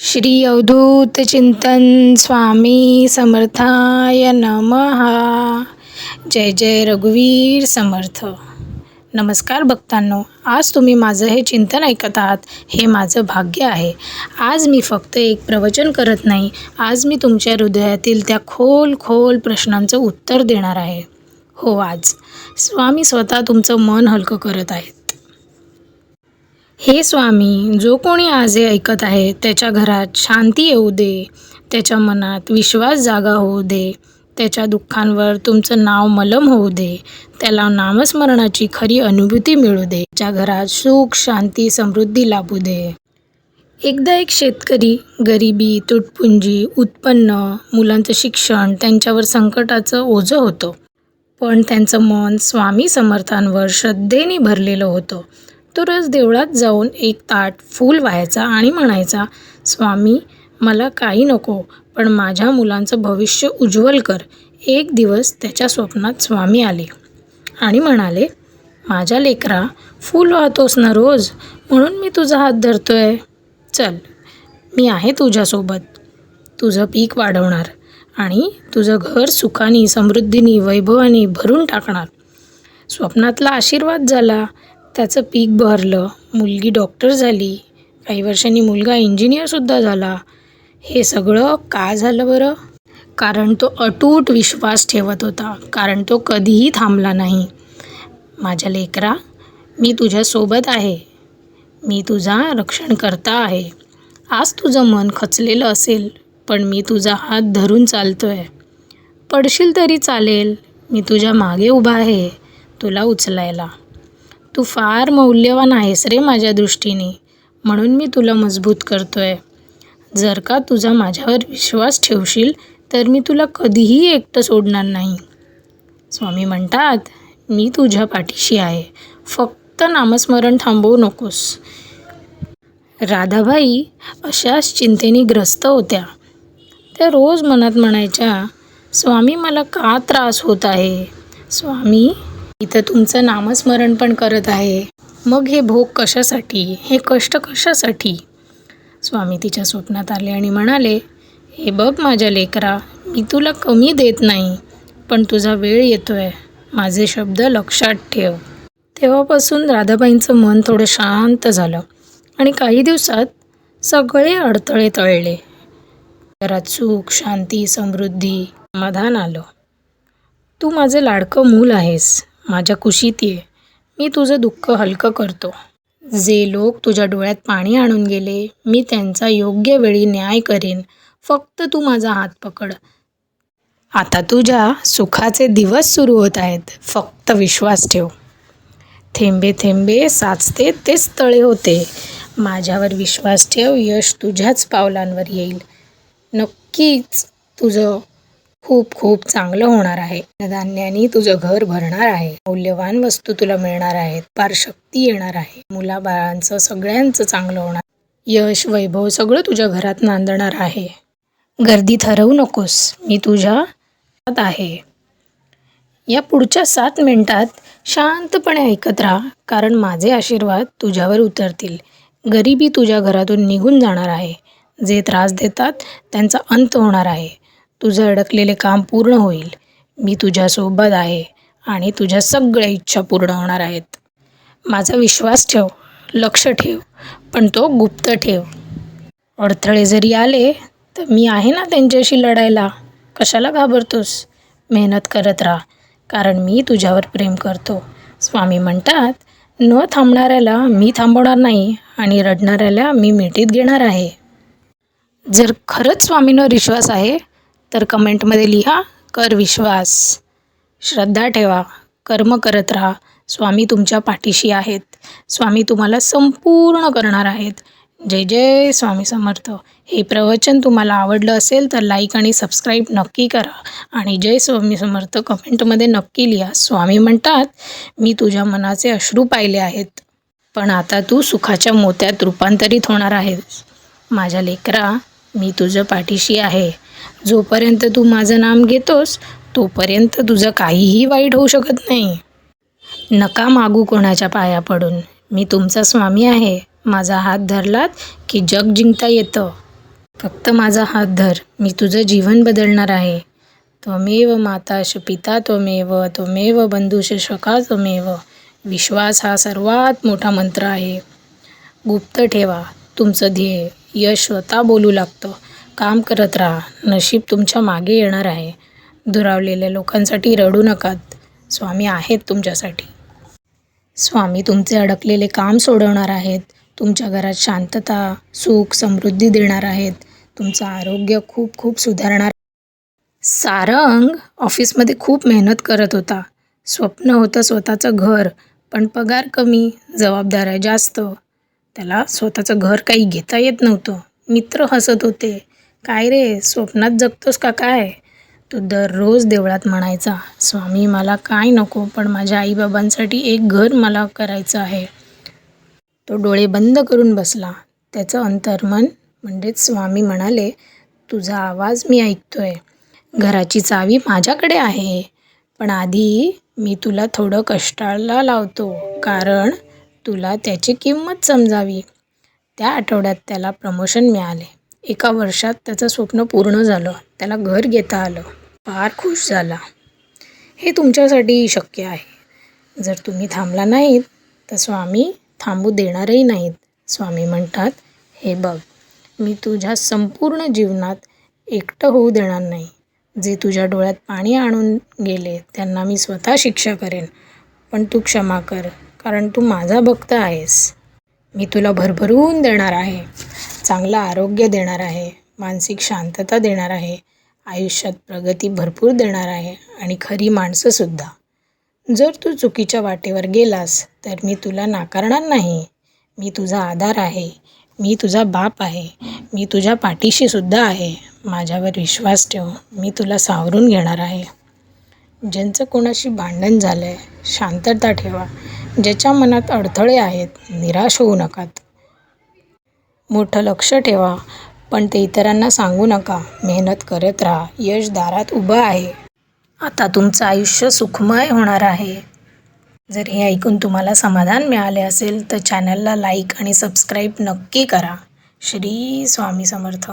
श्री अवधूत चिंतन स्वामी समर्थाय नमहा जय जय रघुवीर समर्थ. नमस्कार भक्तांनो आज तुम्ही माझं हे चिंतन ऐकत आहात हे माझं भाग्य आहे. आज मी फक्त एक प्रवचन करत नाही आज मी तुमच्या हृदयातील त्या खोल खोल प्रश्नांचं उत्तर देणार आहे. हो आज. स्वामी स्वतः तुमचं मन हलकं करत आहेत. हे स्वामी जो कोणी आज हे ऐकत आहे त्याच्या घरात शांती येऊ दे. त्याच्या मनात विश्वास जागा होऊ दे. त्याच्या दुःखांवर तुमचं नाव मलम होऊ दे. त्याला नामस्मरणाची खरी अनुभूती मिळू दे. त्याच्या घरात सुख शांती समृद्धी लाभू दे. एकदा एक शेतकरी गरिबी तुटपुंजी उत्पन्न मुलांचं शिक्षण त्यांच्यावर संकटाचं ओझं होतं. पण त्यांचं मन स्वामी समर्थांवर श्रद्धेने भरलेलं होतं. तरच देवळात जाऊन एक ताट फूल व्हायचा आणि म्हणायचा स्वामी मला काही नको पण माझ्या मुलांचं भविष्य उज्ज्वल कर. एक दिवस त्याच्या स्वप्नात स्वामी आले आणि म्हणाले माझ्या लेकरा फूल वाहतोस ना रोज? म्हणून मी तुझा हात धरतोय. चल मी आहे तुझ्यासोबत. तुझं पीक वाढवणार आणि तुझं घर सुखानी समृद्धीनी वैभवाने भरून टाकणार. स्वप्नातला आशीर्वाद झाला. त्याचं पीक भरलं मुलगी डॉक्टर झाली काही वर्षांनी मुलगा इंजिनियरसुद्धा झाला. हे सगळं का झालं बरं? कारण तो अटूट विश्वास ठेवत होता. कारण तो कधीही थांबला नाही. माझ्या लेकरा मी तुझ्यासोबत आहे. मी तुझा रक्षणकर्ता आहे. आज तुझं मन खचलेलं असेल पण मी तुझा हात धरून चालतो आहे पडशील तरी चालेल. मी तुझ्या मागे उभा आहे. तुला उचलायला. तू फार मौल्यवान आहेस रे माझ्या दृष्टीने. म्हणून मी तुला मजबूत करतोय. जर का तुझा माझ्यावर विश्वास ठेवशील तर मी तुला कधीही एकटं सोडणार नाही. स्वामी म्हणतात मी तुझ्या पाठीशी आहे. फक्त नामस्मरण थांबवू नकोस. राधाबाई अशाच चिंतेने ग्रस्त होत्या. त्या रोज मनात म्हणायच्या स्वामी मला का त्रास होत आहे? स्वामी इथं तुमचं नामस्मरण पण करत आहे. मग हे भोग कशासाठी? हे कष्ट कशासाठी? स्वामी तिच्या स्वप्नात आले आणि म्हणाले हे बघ माझ्या लेकरा मी तुला कमी देत नाही पण तुझा वेळ येतोय. माझे शब्द लक्षात ठेव. तेव्हापासून राधाबाईंचं मन थोडं शांत झालं आणि काही दिवसात सगळे अडथळे तळले घरात सुख शांती समृद्धी समाधान आलं. तू माझं लाडकं मूल आहेस. माझ्या कुशीत ये. मी तुझं दुःख हलकं करतो. जे लोक तुझ्या डोळ्यात पाणी आणून गेले मी त्यांचा योग्य वेळी न्याय करेन. फक्त तू माझा हात पकड. आता तुझ्या सुखाचे दिवस सुरू होत आहेत. फक्त विश्वास ठेव. थेंबे थेंबे साचते तेच तळे होते. माझ्यावर विश्वास ठेव यश तुझ्याच पावलांवर येईल. नक्कीच तुझं खूप खूप चांगलं होणार आहे. धान्याने तुझं घर भरणार आहे. मौल्यवान वस्तू तुला मिळणार आहेत. पार शक्ती येणार आहे. मुलाबाळांचं सगळ्यांचं चांगलं होणार. यश वैभव सगळं तुझ्या घरात नांदणार आहे. गर्दीत हरवू नकोस. मी तुझ्या आहे. या पुढच्या सात मिनिटात शांतपणे ऐकत राहा कारण माझे आशीर्वाद तुझ्यावर उतरतील. गरिबी तुझ्या घरातून निघून जाणार आहे. जे त्रास देतात त्यांचा अंत होणार आहे. तुझं अडकलेले काम पूर्ण होईल. मी तुझ्यासोबत आहे आणि तुझ्या सगळ्या इच्छा पूर्ण होणार आहेत. माझा विश्वास ठेव लक्ष ठेव पण तो गुप्त ठेव. अडथळे जरी आले तर मी आहे ना त्यांच्याशी लढायला? कशाला घाबरतोस? मेहनत करत राहा कारण मी तुझ्यावर प्रेम करतो. स्वामी म्हणतात न थांबणाऱ्याला मी थांबवणार नाही आणि रडणाऱ्याला मी मिठीत घेणार आहे. जर खरंच स्वामींवर विश्वास आहे तर कमेंटमध्ये लिहा कर विश्वास. श्रद्धा ठेवा. कर्म करत राहा. स्वामी तुमच्या पाठीशी आहेत. स्वामी तुम्हाला संपूर्ण करणार आहेत. जय जय स्वामी समर्थ. हे प्रवचन तुम्हाला आवडलं असेल तर लाईक आणि सबस्क्राईब नक्की करा. आणि जय स्वामी समर्थ कमेंटमध्ये नक्की लिहा. स्वामी म्हणतात मी तुझ्या मनाचे अश्रू पाहिले आहेत पण आता तू सुखाच्या मोत्यात रूपांतरित होणार आहेस. माझ्या लेकरा मी तुझं पाठीशी आहे. जोपर्यंत तू माझं नाम घेतोस तोपर्यंत तुझं काहीही वाईट होऊ शकत नाही. नका मागू कोणाच्या पाया पडून. मी तुमचा स्वामी आहे. माझा हात धरलात की जग जिंकता येतं. फक्त माझा हात धर. मी तुझं जीवन बदलणार आहे. त्वमेव माताश पिता त्वमेव त्वमेव बंधुश शका त्वमेव. विश्वास हा सर्वात मोठा मंत्र आहे. गुप्त ठेवा. तुमचं ध्येय यश स्वतः बोलू लागतं. काम करत राहा. नशीब तुमच्या मागे येणार आहे. दुरावलेल्या लोकांसाठी रडू नकात. स्वामी आहेत तुमच्यासाठी. स्वामी तुमचे अडकलेले काम सोडवणार आहेत. तुमच्या घरात शांतता सुख समृद्धी देणार आहेत. तुमचं आरोग्य खूप खूप सुधारणार. सारंग ऑफिसमध्ये खूप मेहनत करत होता. स्वप्न होतं स्वतःचं घर पण पगार कमी जबाबदाऱ्या जास्त. त्याला स्वतःचं घर काही घेता येत नव्हतं. मित्र हसत होते. काय रे स्वप्नात जगतोस का काय? तो दररोज देवळात म्हणायचा स्वामी मला काय नको पण माझ्या आईबाबांसाठी एक घर मला करायचं आहे. तो डोळे बंद करून बसला. त्याचं अंतर्मन म्हणजेच स्वामी म्हणाले तुझा आवाज मी ऐकतोय. घराची चावी माझ्याकडे आहे. पण आधी मी तुला थोडं कष्टाला लावतो कारण तुला त्याची किंमत समजावी. त्या आठवड्यात त्याला प्रमोशन मिळाले. एका वर्षात त्याचं स्वप्न पूर्ण झालं. त्याला घर घेता आलं. फार खुश झाला. हे तुमच्यासाठी शक्य आहे. जर तुम्ही थांबला नाहीत तर स्वामी थांबू देणारही नाहीत. स्वामी म्हणतात हे बघ मी तुझ्या संपूर्ण जीवनात एकटं होऊ देणार नाही. जे तुझ्या डोळ्यात पाणी आणून गेले त्यांना मी स्वतः शिक्षा करेन. पण तू क्षमा कर कारण तू माझा भक्त आहेस. मी तुला भरभरून देणार आहे. चांगलं आरोग्य देणार आहे मानसिक शांतता देणार आहे आयुष्यात प्रगती भरपूर देणार आहे आणि खरी माणसंसुद्धा जर तू चुकीच्या वाटेवर गेलास तर मी तुला नाकारणार नाही. मी तुझा आधार आहे मी तुझा बाप आहे मी तुझ्या पाठीशीसुद्धा आहे. माझ्यावर विश्वास ठेव मी तुला सावरून घेणार आहे. ज्यांचं कोणाशी भांडण झालं आहे शांतता ठेवा. ज्याच्या मनात अडथळे आहेत निराश होऊ नकात. मोठं लक्ष ठेवा. पण ते इतरांना सांगू नका. मेहनत करत राहा. यश दारात उभं आहे. आता तुमचं आयुष्य सुखमय होणार आहे. जर हे ऐकून तुम्हाला समाधान मिळाले असेल तर चॅनलला लाईक आणि सबस्क्राईब नक्की करा. श्री स्वामी समर्थ.